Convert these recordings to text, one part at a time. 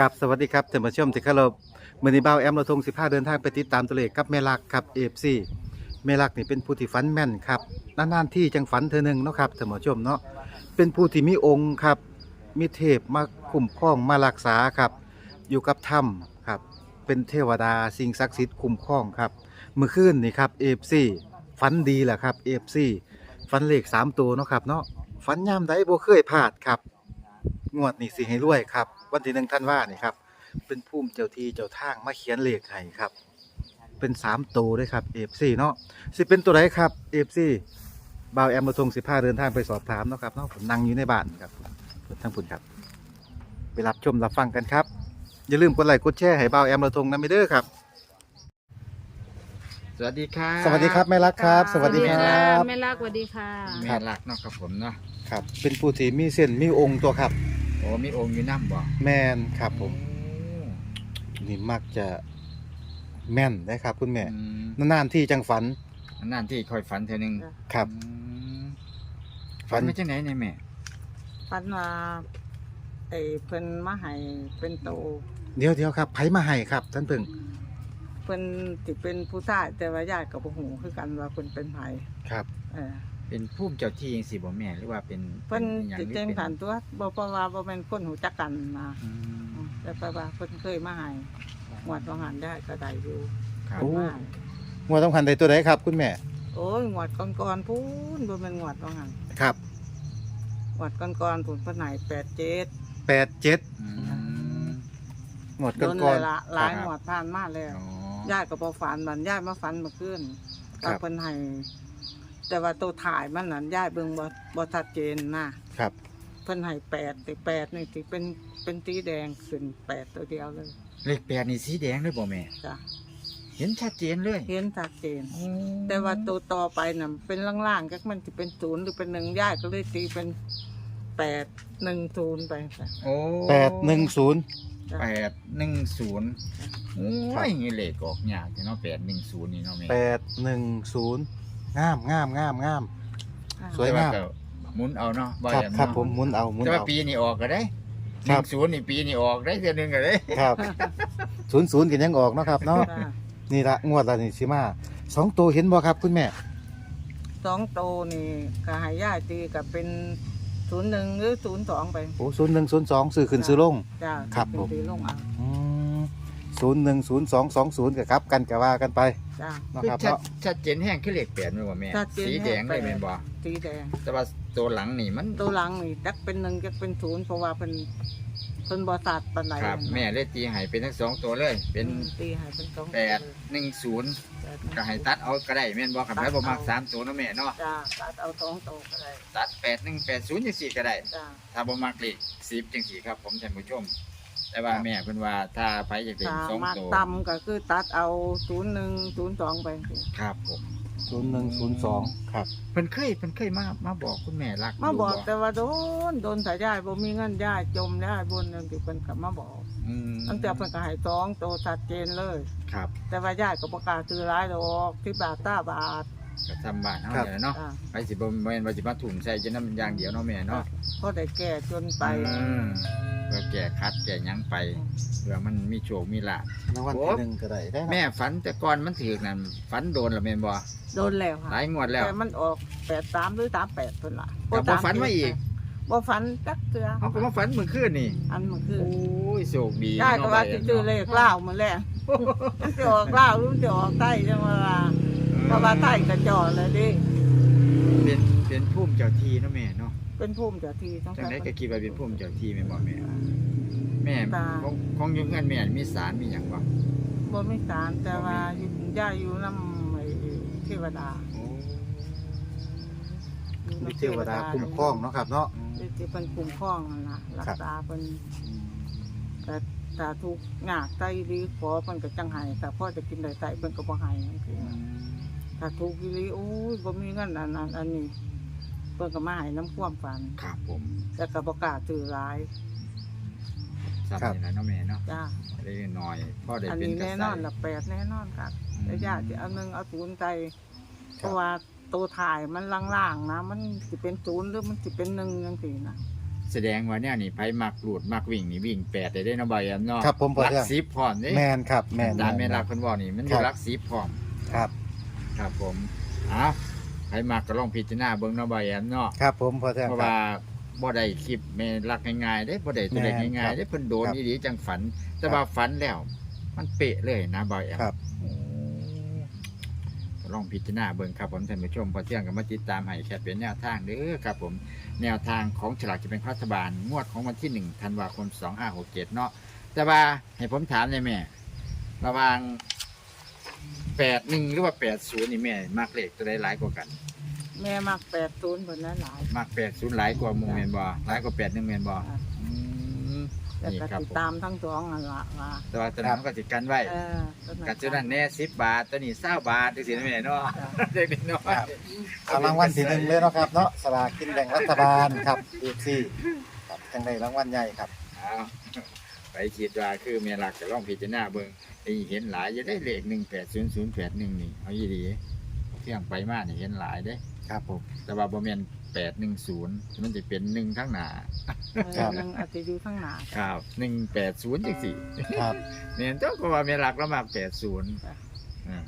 กับสวัสดีครับท่านผู้ชมที่เคารพมือนี้บ่าวแอมเราทง15 เดินทางไปติดตามตัวเลขกับแม่ลักครับ AFC แม่ลักนี่เป็นผู้ที่ฝันแม่นครับนานๆที่จังฝันเธอหนึ่งเนาะครับท่านผู้ชมเนาะเป็นผู้ที่มีองค์ครับมีเทพมาคุ้มครองมารักษาครับ อยู่กับถ้ำครับ เป็นเทวดาสิ่งศักดิ์สิทธิ์คุ้มครองครับเมื่อคืนนี่ครับ AFC ฝันดีแหละครับ AFC ฝันเลขสามตัวเนาะครับเนาะฝันยามใดบ่เคยพลาดครับ งวดนี้สิให้รวยครับ วันที่หนึ่งท่านว่านี่ครับ เป็นภูมิเจ้าที่เจ้าทางมาเขียนเลขให้ครับ เป็นสามตัวด้วยครับเอฟซีเนาะสิเป็นตัวไหนครับเอฟซีบ่าวแอมมาทงสิบห้าเดินทางไปสอบถามเนาะครับเนาะผมนั่งอยู่ในบ้านครับทั้งพุ่นครับ ไปรับชมรับฟังกันครับ อย่าลืมกดไลค์กดแชร์ให้บ่าวแอมมาทงนะไม่เด้อครับ สวัสดีครับสวัสดีครับแม่รักครับ สวัสดีคสวัสรัดีบค่ะแม่รักสวัสดีค่ะ แม่รักเนาะครับผมเนาะ ครับ เป็นผู้ที่มีเส้นมีองค์ตัวครับโอ้มีองค์อยู่น้ำบ่แมนครับผม นี่มักจะแม่นนะครับ คุณแม่อืมนานๆที่จังฝันนั่นที่คอยฝันเธอหนึ่งครับ อืมฝัฝันนไม่ใช่ไหนเนี่ยแม่ฝันว่าไอ้เพิ่นมาให้เป็นโตเดี๋ยวเดี๋ยวครับไผมาให้ครับ ท่านเพิ่งเพิ่นสิเป็นผู้ชายแต่ว่าญาติกับบ่ฮู้คือกันว่าเพิ่นเป็นไผครับ เออ เป็นผู้เจ้าที่ยังสิบ่แม่หรือว่าเป็นเพิ่นหยังสิหรือแจ้งเป็นผ่านตัวบ่เพราะว่าบ่แม่นคนหูจักกันนะอืมแต่แปลว่าเพิ่นเคยมาให้หวดว่าหันได้ก็ได้อยู่ครับ โอ้ มางวดสำคัญใดตัวใดครับ คุณแม่ โอ้ยหวดก่อนๆพูนบ่แม่นหวดว่าหันครับหวดก่อนๆพูนเพิ่นให้87 แปดเจ็ดอืมงวดโดก่อนนก่อนละหลายครับหวดผ่านมาแล้ว อ๋อ ญาติก็บ่ฝันมันญาติมาฝันเมื่อคืนครับว่าเพิ่นให้ แต่ว่าตัวถ่ายมันนั่นญาติเบิ่งบ่บ่ชัดเจนนะครับ เพิ่นให้แปดแต่แปดนี่สิเป็นเป็นสีแดงขึ้นแปดตัวเดียวเลยเลขแปดนี่สีแดงด้วยบ่แม่ จ้ะเห็นชัดเจนเลยเห็นชัดเจนโอ้แต่ว่าตัวต่อไปน่ะเป็นล่างๆก็มันสิเป็นศูนย์หรือเป็นหนึ่งญาติก็เลยตีเป็นแปดหนึ่งศูนย์ไปจ้ะ โอ้แปดหนึ่งศูนย์จ้ะแปดหนึ่งศูนย์โอ้ยนี่เลขออกยากเนาะแปดหนึ่งศูนย์นี่เนาะแม่แปดหนึ่งศูนย์ งามงามงามงาม สวยแต่งามก็หมุนเอาเนาะบ่ครับแอมครับเนาะผมหมุนเอาหมุนแต่ว่าเอา ปีนี้ออกก็ได้หครันึ่บ งศูนย์นี่ปีนี้ออกได้เดือนหนึ่งก็ได้ ครับศูนย์ศูนย์กันยังออกเนาะครับเนาะจ้ะนี่ละงวดละนี่สิมาสองตัวเห็นบ่ครับคุณแม่ สองโตวนี่ก็ให้ญาติตีกับเป็นศูนย์หนึ่งหรือศูนย์สองไป โอ้ศูนย์หนึ่งศูนย์สองซื้อขึ้นซื้อลง จ้ะครับเป็นผม ตีลงเอา ศูนย์หนึ่งศูนย์สองสองศูนย์กับครับกันกับว่ากันไปจ้ะเนาะคือครับชัดเนาะชัดเจนแห้งคือเลขแปดไหมว่าแม่ ชัดเจนสีแดงแห้งเลยแม่นบ่สีแดงแต่ว่าตัวหลังนี่มันตัวหลังนี่จักเป็นหนึ่งจักเป็นศูนย์เพราะว่าเป็นเป็นบริษัทปันไหนครับแม่เลยตีให้เป็นทั้งสองตัวเลย เป็น ตีให้เป็นสองแปด หนึ่งศูนย์แปด ก็ให้ตัดเอาก็ได้แม่นบ่ครับแล้วบ่มักสามตัวเนาะแม่เนาะจ้าตัดเอาสองโตวก็ได้ตัดแปดหนึ่งแปดศูนย์จังสี่ก็ได้ จ้าถ้าบ่มักเลขสิบจังสี่ครับ ผมท่านผู้ชม แต่ว่าแม่เพิ่นว่าถ้าไปอยากเป็นถ้าสองมาตัวต่ำก็คือตัดเอาศูนย์หนึ่งศูนย์สองไปสิครับผม ศูนย์หนึ่งศูนย์สองครับเพิ่นเคยเพิ่นเคยมามาบอกคุณแม่รักมาบอกยู่แต่ว่าโดนโดนสายยายบ่มีเงินยายจมยายบนนั่นที่เพิ่นก็มาบอก อืมตั้งแต่เพิ่นก็ให้สองโตวชัดเจนเลย ครับ แต่ว่ายายก็บ่กล้าซื้อหลายดอกที่บาทต้าบาท ก็ทำบ้านเฮาครับเนี่ยเนาะจ้าไปสิบ่แม่นว่าสิมาถุ่มใส่จะน้ำอย่างเดียวเนาะแม่เนาะพอได้แก่จนไป อืมเพื่อแก้คัดแก้หยังไปเพื่อมันมีโชคมีลาภ รางวัลโอ้ที่หนึ่งก็ได้ได้เนาะแม่ฝันแต่ก่อนมันถือนั่นฝันโดนและแม่นบ่โดนแล้วค่ะหลายงวดแล้ว แต่มันออกแปดสามหรือสามแปดเพิ่นล่ะแต่บ่ฝันมาอีก บ่ฝันจักเทือเขาก็มาฝันเมื่อคืนนี่อันมันคือโอ้ยโชคดีได้ก็ว่าสิซื้อเลขเล่าวมาแล้วมันจะออกเล่าวหรือมันจะออกใต้จังว่าล่ะเพ ราะว่าใต้กระจอเลยดิเป็นเป็นภูมิเจ้าที่เนาะแม่เนาะเป็นภูมิเจ้าที่ต้องจังได๋ก็คิดว่าเป็นภูมิเจ้าที่แม่นบ่แม่แม่ตาของของอยู่เฮือนแม่มีศาลมีหยังบ่บ่มีสารแต่ว่าอยู่ย่าอยู่นำไอ้เทวดาโอ้อยู่มีนำเทวดาคุ้มครองเนาะครับเนาะที่ที่เป็นคุ้มครองนั่นล่ะรักษาเพิ่นแต่ถ้าทุกข์ยากใจดีขอเพิ่นก็จังให้แต่พ่อจะกินได้ใส่เพิ่นก็บ่ให้จังซี่นะ ถ้าถูกอีหลีโอ้ยบ่มีเงินอันนั้นอันนี้เพิ่นก็มาให้น้ำความฝันครับผมแต่ก็บ่กล้าซื้อหลายซ้ำนี่ล่ะเนาะแม่เนาะจ้าได้น้อยพอได้อันเป็นนี้กระแน่ใสนอนละแปดแน่นอนครับแต่ญาติสิเอาหนึ่งเอาศูนย์ใจเพราะว่าตัวถ่ายมันล่างๆนะ มันสิเป็นศูนย์หรือมันสิเป็นหนึ่งจังซี่นะแสดงว่าเนี่ยนี่ไผมักรูดมักวิ่งนี่วิ่งแปดได้ได้เนาะบ่อยแอมเนาะครับผมพอหลักเที่ยงสิบพร้อมเด้แมนครับแมนตามแม่รักเพิ่นบอกนี่มันอยู่ครับ หลักสิบพร้อม ครับครับผมอ้าวไผมักก็ลองพิจารณาเบิ่งเนาะบ่อยแอมเนาะครับผมพอเที่ยงเพราะครับว่าบ่ได้คลิปแม่รักง่ายๆเด้บ่ได้ตัวเลขแม่นง่ายครับๆเด้เพิ่นโดนครับอีหลีจังฝัน แต่ครับว่าฝันแล้ว มันเป๊ะเลยนะบ่อยแอมครับก็ลองพิจารณาเบิ่งครับผมท่านผู้ชมพอเที่ยงก็มาติดตามให้แค่เป็นแนวทางเด้อครับผม แนวทางของฉลากจะเป็นรัฐบาล งวดของวันที่1ธันวาคม2567เนาะแต่ว่าให้ผมถามได้แม่ ระหว่าง 81หรือว่า80นี่แม่มักเลขตัวใดหลายกว่ากันแม่มักแปดศูนย์คนนั้นหลายมัก80หลายกว่าหมู่แม่นบ่หลายกว่า81แม่นบ่อะอืมแต่นี่ก็ครับติดผมตามทั้งสองอันละว่าแต่ว่าตัวนั้นมันก็สิกันไว้เออต้นกันตัวนั้นแน่10บาทตัวนี้20บาทจังซี่นะแม่เนาะจ้ะเด็กน้อยครับ เอารางวัลที่หนึ่งเลยเนาะครับเนาะสลากกินแบ่งรัฐบาลครับเอฟซีครับจังได้รางวัลใหญ่ครับ เอา ไปคิดว่าคือเมียหลักจะลองพิจารณาเบิ่งไอ้เห็นหลายจะได้เลข180081นี่เอาอีหลีเที่ยงไปมานี่เห็นหลายเด้ครับผม แต่ว่าบ่แม่น810มันจะเป็น1ทั้งหน้าเออหนึงอาจจะอยู่ข้างหน้า ครับ180จังซี่ครับ เนี่ยเจ้าก็ว่าเมียหลักแล้วมาก80จ้ะ อ่า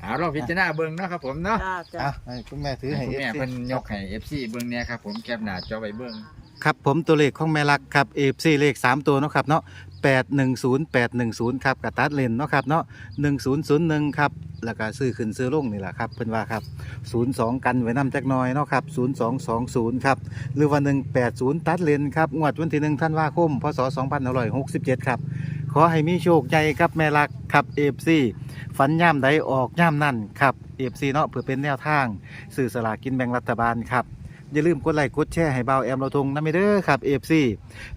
เอาลองพิจารณาเบิ่งเนาะครับผมเนาะ จ้าจ้า อะให้คุณแม่ถือให้ คุณเอฟแม่ซีเพิ่นยกให้ FC เบิ่งเนี่ยครับผมแคปหน้าจอไว้เบิ่ง ครับผมตัวเลขของแม่ลักครับเอฟซีเลข 3 ตัวเนาะครับเนาะ810 810ครับกับตัดเลนเนาะครับเนาะ1001ครับแล้วก็ซื้อขึ้นซื้อลงนี่แหละครับเพิ่นว่าครับ 02 กันไว้นำจักน่อยเนาะครับ0220ครับหรือว่า 180 ตัดเลนครับงวดวันที่1ธันวาคมพศ2567ครับขอให้มีโชคใหญ่ครับแม่ลักครับ FC ฝันย่ามใดออกย่ามนั่นครับ FC เนาะเพื่อเป็นแนวทางสื่อสลากินแบ่งรัฐบาลครับ อย่าลืมกดไลค์กดแชร์ให้เบาแอมเราทงนะไม่เด้อครับ FC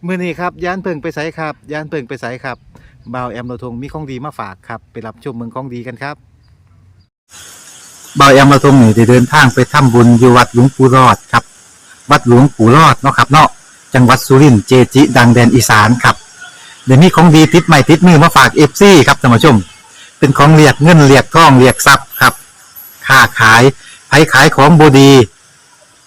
มื้อนี้ครับยานเพิ่งไปไสครับยานเพิ่งไปไสครับเบาแอมเราทงมีของดีมาฝากครับไปรับชมเมืองของดีกันครับเบาแอมเราทงนี่ได้เดินทางไปทำบุญอยู่วัดหลวงปู่รอดครับ วัดหลวงปู่รอดเนาะครับเนาะจังหวัดสุรินทร์เจจิดังแดนอีสานครับเดี๋ยวนี้ของดีติดใหม่ติดมือมาฝาก FC ครับท่านผู้ชม เป็นของเรียกเงินเรียกทองเรียกทรัพย์ครับค้าขายไผขายของบดี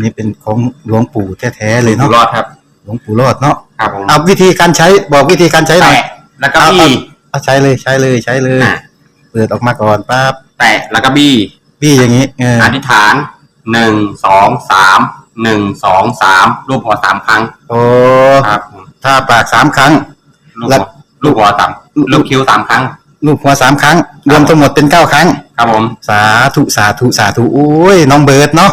นนี้เป็นของหลวงปู่แท้ๆเลยอยู่เนาะรอดครับ หลวงปู่รอดเนาะครับผมเอาวิธีการใช้บอกวิธีการใช้หน่อยแตะแล้วก็บี้ เอาใช้เลยใช้เลยใช้เลย อะ เปิดออกมาก่อนปั๊บแตะแล้วก็บี้พี่อย่างนี้เอออธิษฐานหนึ่งสองสามหนึ่งสองสามรูปหัวสามครั้งโอ้ครับผมถ้าปากสามครั้งลูกแล้หัววลูกหัวสามลูกคิ้วสามครั้ง ลูกหัวสามครั้ง รวมทั้งหมดเป็นเก้าครั้ง ครับผม สาธุสาธุสาธุโอ้ยน้องเบิร์ดเนาะ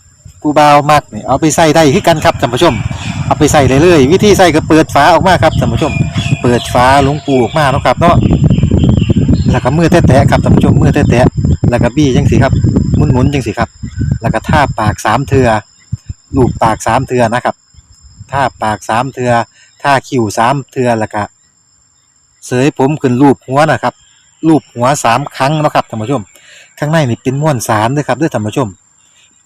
ผู้บ่าวมักนี่เอาไปใส่ได้คือกันครับท่านผู้ชม เอาไปใส่เลยเลยวิธีใส่ก็เปิดฝาออกมาครับท่านผู้ชม เปิดฝาหลวงปูออกมาเนาะครับเนาะแล้วก็มือแตะๆครับท่านผู้ชมมือแตะๆแล้วก็บี้จังสิครับหมุนๆจังสิครับ แล้วก็ท่าปากสามเทือลูบปากสามเทือนะครับท่าปากสามเทือท่าคิ้วสามเทือแล้วก็เสยผมขึ้นรูปหัวนะครับรูปหัวสามครั้งเนาะครับท่านผู้ชม ข้างในนี่เป็นม้วนสารด้วยครับด้วยท่านผู้ชม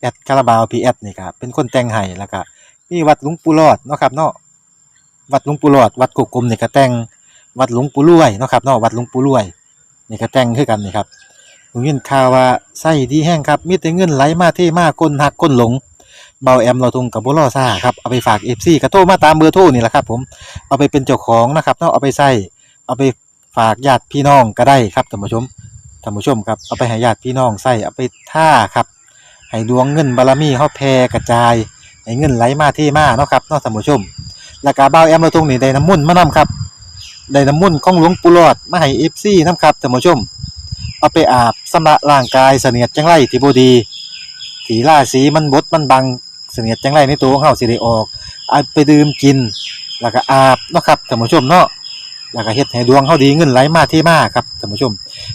แอดคาราบาวพีแอดนี่ครับเป็นคนแต่งให้แล้วก็มีวัดหลวงปู่รอดเนาะครับเนาะวัดหลวงปู่รอดวัดกุกกลมนี่ก็แต่งวัดหลวงปู่รวยเนาะครับเนาะวัดหลวงปู่รวยนี่ก็แต่งคือกันนี่ครับผมยินข่าวว่าไส้ดีแห้งครับมีแต่เงินไหลมาเทมาคนหักคนหลงเบาแอมเราทุงกับบุรอซ่าครับเอาไปฝากเอฟซีกระโทมาตามเบอร์โทรนี่แหละครับ ผมเอาไปเป็นเจ้าของนะครับเนาะเอาไปใส่เอาไปฝากญาติพี่น้องก็ได้ครับท่านผู้ชมท่านผู้ชมครับเอาไปให้ญาติพี่น้องใส่เอาไปท่าครับ ให้ดวงเงินบารมีเฮาแผ่กระจายให้เงินไหลมาเทมาเนาะครับเนาะท่านผู้ชมแล้วก็เบาแอมเราทุงนี่ได้น้ำมุ่นมานํครับได้น้ำมุ่นของหลวงปู่หลอดมาให้เอฟซีนํครับท่านผู้ชม เอาไปอาบสำระร่างกายเสนียดจังไรที่บ่ดีถีล่าสีมันบดมันบังเสนียดจังไรในตัวของเฮาสิได้ออกเอาไปดื่มกิน แล้วก็อาบเนาะครับท่านผู้ชมเนาะแล้วก็เฮ็ดให้ดวงเฮาดีเงินไหลมาเทมาครับท่านผู้ชม